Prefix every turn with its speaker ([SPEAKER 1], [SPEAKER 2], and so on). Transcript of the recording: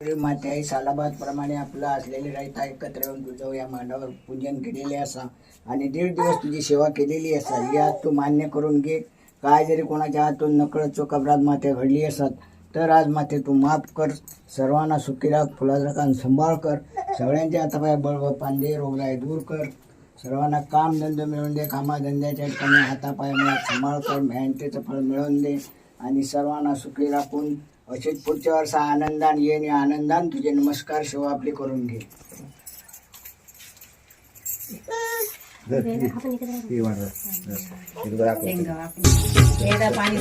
[SPEAKER 1] माते आई सालाबाद प्रमाणे आपलं असलेले रायता एकत्र येऊन तुझं या मांडावर पूजन केलेले असा आणि दीड दिवस तुझी सेवा केलेली असा. या तू मान्य करून घे. काय जरी कोणाच्या हातून नकळत चोक अपराध माते घडली असत तर आज माते तू माफ कर. सर्वांना सुखी राख फुलासारखा सांभाळ कर. सगळ्यांच्या हातापाय बळव पांडे रोगराई दूर कर. सर्वांना काम धंदे मिळवून दे कामाधंद्याच्या ठिकाणी हातापाय मिळत सांभाळ कर मेहनतीचं फळ मिळवून दे. आणि सर्वांना सुखी राखून अशीच पुढच्या वर्षा आनंदान या आनंदान तुझे नमस्कार शिवा आपले करून घे.
[SPEAKER 2] पाणी